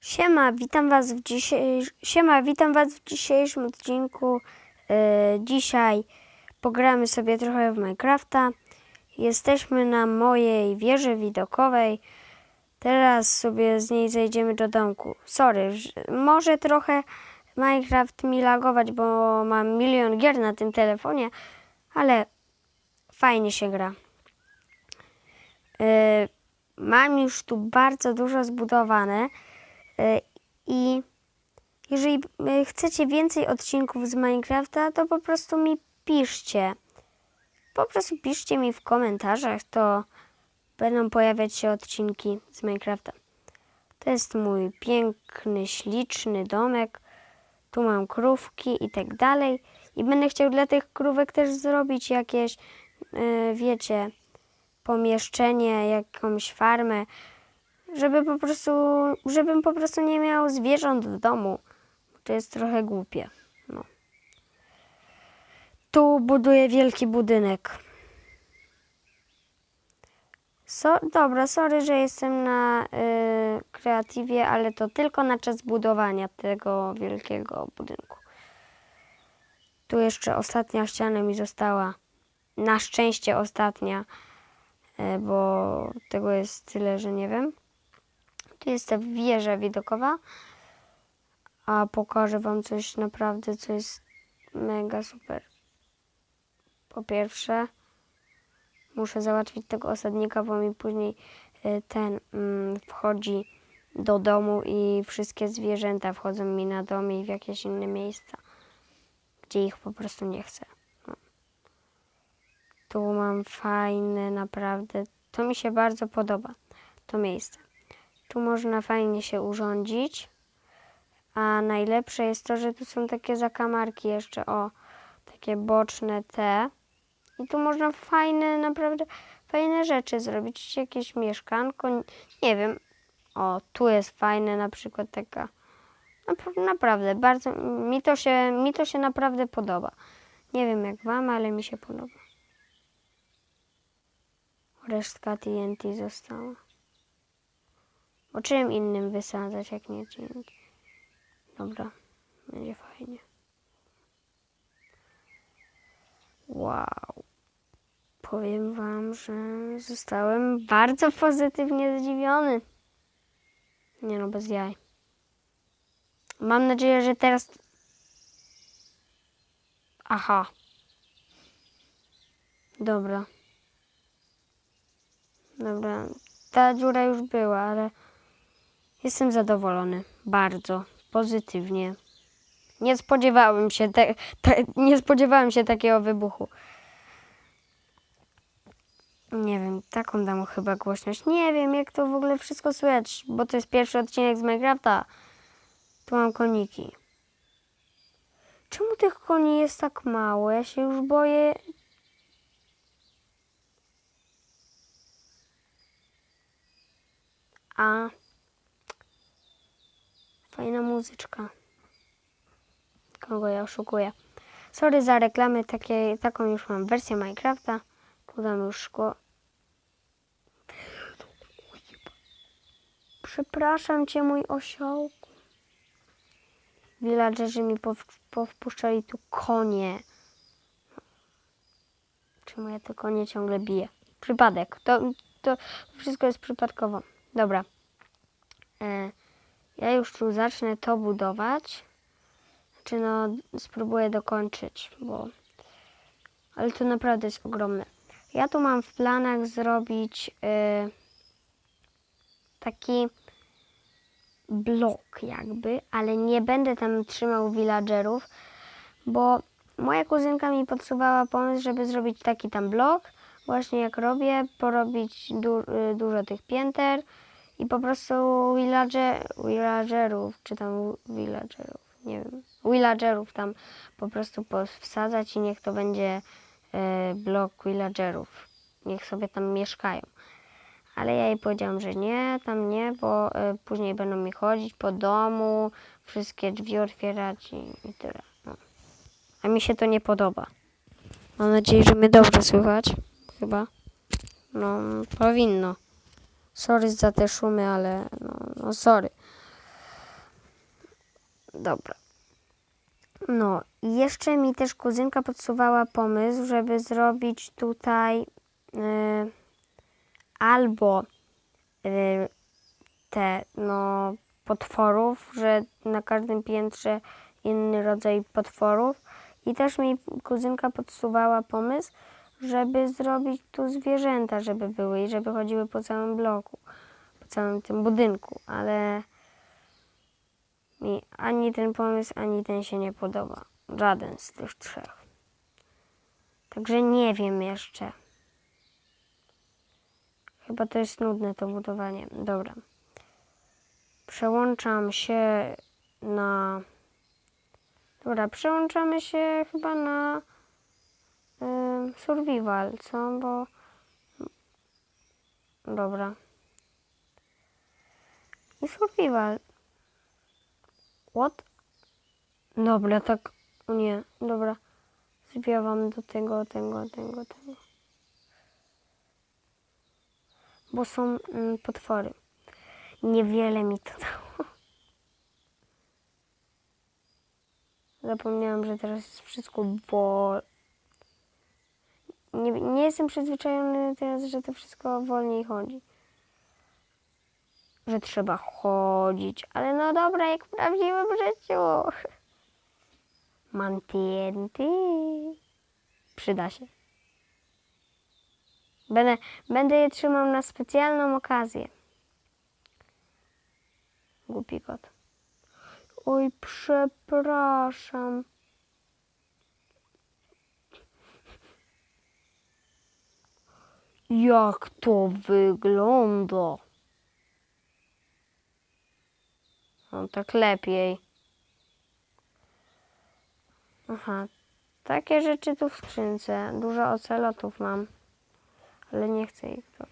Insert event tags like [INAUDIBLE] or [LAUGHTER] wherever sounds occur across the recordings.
Siema, witam was w dzisiejszym Siema, witam was w dzisiejszym odcinku. E, dzisiaj pogramy sobie trochę w Minecrafta. Jesteśmy na mojej wieży widokowej. Teraz sobie z niej zejdziemy do domku. Sorry, że- może trochę Minecraft mi lagować, bo mam milion gier na tym telefonie, ale fajnie się gra. E, mam już tu bardzo dużo zbudowane. E, I jeżeli e, chcecie więcej odcinków z Minecrafta, to po prostu mi piszcie. Po prostu piszcie mi w komentarzach, to będą pojawiać się odcinki z Minecrafta. To jest mój piękny, śliczny domek. Tu mam krówki i tak dalej. I będę chciał dla tych krówek też zrobić jakieś, e, wiecie, pomieszczenie, jakąś farmę, żeby po prostu, żebym po prostu nie miał zwierząt w domu. To jest trochę głupie. No. Tu buduję wielki budynek. So, dobra, sorry, że jestem na y, kreatywie, ale to tylko na czas budowania tego wielkiego budynku. Tu jeszcze ostatnia ściana mi została. Na szczęście ostatnia, y, bo tego jest tyle, że nie wiem. Tu jest ta wieża widokowa. A pokażę Wam coś naprawdę, co jest mega super. Po pierwsze, muszę załatwić tego osadnika, bo mi później y, ten mm, wchodzi do domu i wszystkie zwierzęta wchodzą mi na dom i w jakieś inne miejsca, gdzie ich po prostu nie chcę. No. Tu mam fajne, naprawdę. To mi się bardzo podoba, to miejsce. Tu można fajnie się urządzić. A najlepsze jest to, że tu są takie zakamarki jeszcze, o, takie boczne te. I tu można fajne, naprawdę fajne rzeczy zrobić. Jakieś mieszkanko, nie wiem. O, tu jest fajne na przykład taka. Napra- Naprawdę, bardzo, mi to, się, mi to się naprawdę podoba. Nie wiem jak wam, ale mi się podoba. Resztka TNT została. O czym innym wysadzać, jak nie TNT? Dobra, będzie fajnie. Wow. Powiem wam, że zostałem bardzo pozytywnie zdziwiony. Nie no, bez jaj. Mam nadzieję, że teraz... Aha. Dobra. Dobra. Ta dziura już była, ale jestem zadowolony. Bardzo. Pozytywnie. Nie spodziewałem się, te, te, nie spodziewałem się takiego wybuchu. Nie wiem, taką dam chyba głośność. Nie wiem, jak to w ogóle wszystko słychać, bo to jest pierwszy odcinek z Minecrafta. Tu mam koniki. Czemu tych koni jest tak mało? Ja się już boję. A. Fajna muzyczka. Kogo ja oszukuję. Sorry za reklamy, takie, taką już mam wersję Minecrafta. Tu dam już szkło. Przepraszam cię, mój osiołku. Villagerzy mi pow- powpuszczali tu konie. Czemu ja te konie ciągle biję? Przypadek. To, to wszystko jest przypadkowo. Dobra. E, ja już tu zacznę to budować. Czy no, spróbuję dokończyć, bo. Ale to naprawdę jest ogromne. Ja tu mam w planach zrobić y, taki blok, jakby, ale nie będę tam trzymał villagerów, bo moja kuzynka mi podsuwała pomysł, żeby zrobić taki tam blok, właśnie jak robię, porobić du, y, dużo tych pięter i po prostu villager, villagerów, czy tam villagerów, nie wiem, villagerów tam po prostu wsadzać i niech to będzie e, blok villagerów. Niech sobie tam mieszkają. Ale ja jej powiedziałam, że nie, tam nie, bo e, później będą mi chodzić po domu, wszystkie drzwi otwierać i, i tyle. No. A mi się to nie podoba. Mam nadzieję, że mnie dobrze słychać. Chyba. No, powinno. Sorry za te szumy, ale no, no sorry. Dobra. No, i jeszcze mi też kuzynka podsuwała pomysł, żeby zrobić tutaj y, albo y, te, no, potworów, że na każdym piętrze inny rodzaj potworów. I też mi kuzynka podsuwała pomysł, żeby zrobić tu zwierzęta, żeby były i żeby chodziły po całym bloku, po całym tym budynku, ale mi ani ten pomysł, ani ten się nie podoba. Żaden z tych trzech. Także nie wiem jeszcze. Chyba to jest nudne to budowanie. Dobra. Przełączam się na. Dobra, przełączamy się chyba na survival, co? Bo. Dobra. I survival. What? Dobra, tak. Nie, dobra. Zbiewam do tego, tego, tego, tego. Bo są mm, potwory. Niewiele mi to dało. Zapomniałam, że teraz jest wszystko bo... Nie, nie jestem przyzwyczajony teraz, że to wszystko wolniej chodzi. Że trzeba chodzić, ale no dobra, jak w prawdziwym życiu. [LAUGHS] Mam TNT. Przyda się. Będę, będę je trzymał na specjalną okazję. Głupi kot. Oj, przepraszam. Jak to wygląda? No tak lepiej. Aha, takie rzeczy tu w skrzynce. Dużo ocelotów mam, ale nie chcę ich. tu.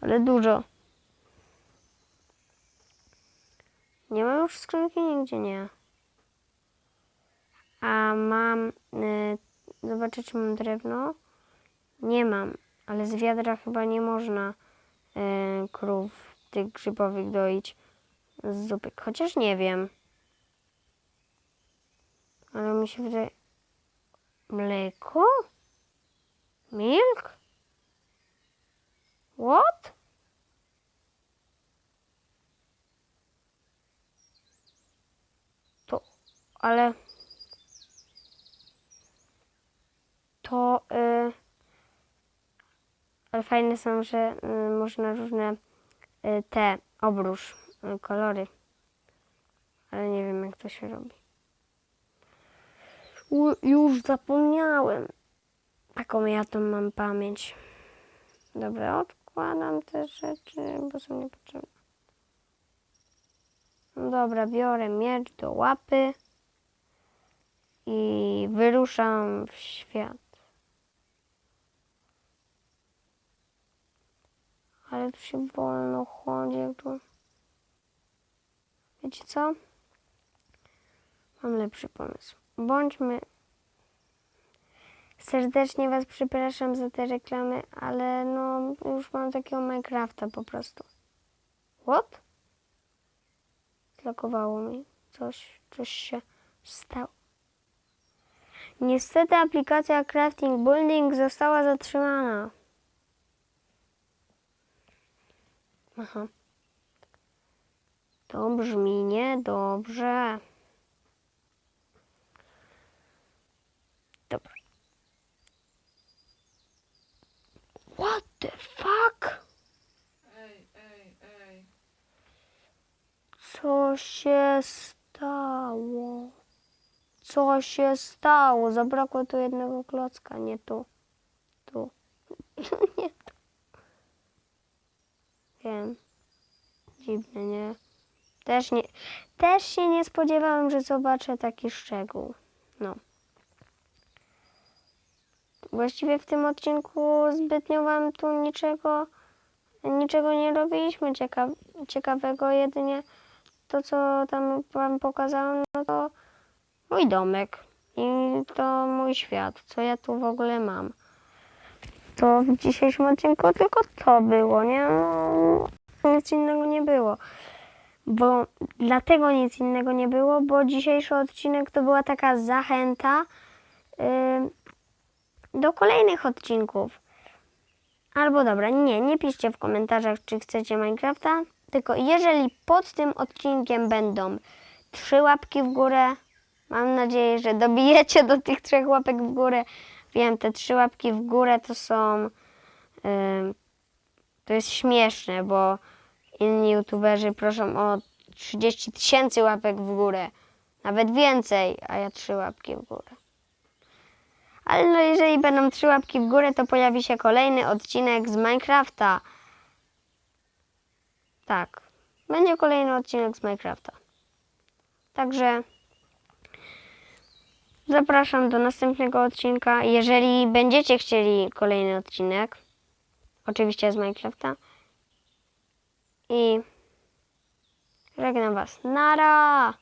Ale dużo. Nie mam już skrzynki nigdzie, nie. A mam. Y, zobaczę, czy mam drewno. Nie mam, ale z wiadra chyba nie można y, krów tych grzybowych doić z zupek. Chociaż nie wiem. Ale mi się wydaje. Mleko? Milk? What? To, ale. To. Y, ale fajne są, że y, można różne y, te obróż, y, kolory. Ale nie wiem, jak to się robi. U, już zapomniałem. Taką ja tu mam pamięć. Dobra, odkładam te rzeczy, bo są niepotrzebne. No dobra, biorę miecz do łapy i wyruszam w świat. Ale tu się wolno chodzi. jak Tu... Wiecie co? Mam lepszy pomysł. Bądźmy. Serdecznie Was przepraszam za te reklamy, ale no już mam takiego Minecrafta po prostu. What? Zlokowało mi. Coś, coś się stało. Niestety aplikacja Crafting Building została zatrzymana. Aha. To brzmi niedobrze. Dobra. What the fuck? Ej, ej, ej. Co się stało? Co się stało? Zabrakło tu jednego klocka, nie tu. Tu. [LAUGHS] nie tu. Wiem. Dziwne, nie? Też, nie? też się nie spodziewałem, że zobaczę taki szczegół. No. Właściwie w tym odcinku zbytnio wam tu niczego, niczego nie robiliśmy cieka ciekawego, jedynie to, co tam wam pokazałam, no to mój domek i to mój świat, co ja tu w ogóle mam. To w dzisiejszym odcinku tylko to było, nie? No, nic innego nie było. bo dlatego nic innego nie było, bo dzisiejszy odcinek to była taka zachęta y, do kolejnych odcinków. Albo dobra, nie, nie piszcie w komentarzach, czy chcecie Minecrafta, tylko jeżeli pod tym odcinkiem będą trzy łapki w górę, mam nadzieję, że dobijecie do tych trzech łapek w górę. Wiem, te trzy łapki w górę to są. ym, to jest śmieszne, bo inni youtuberzy proszą o 30 tysięcy łapek w górę, nawet więcej, a ja trzy łapki w górę. Ale no jeżeli będą trzy łapki w górę, to pojawi się kolejny odcinek z Minecrafta. Tak, będzie kolejny odcinek z Minecrafta. Także zapraszam do następnego odcinka. Jeżeli będziecie chcieli kolejny odcinek, oczywiście z Minecrafta. I żegnam Was. Nara!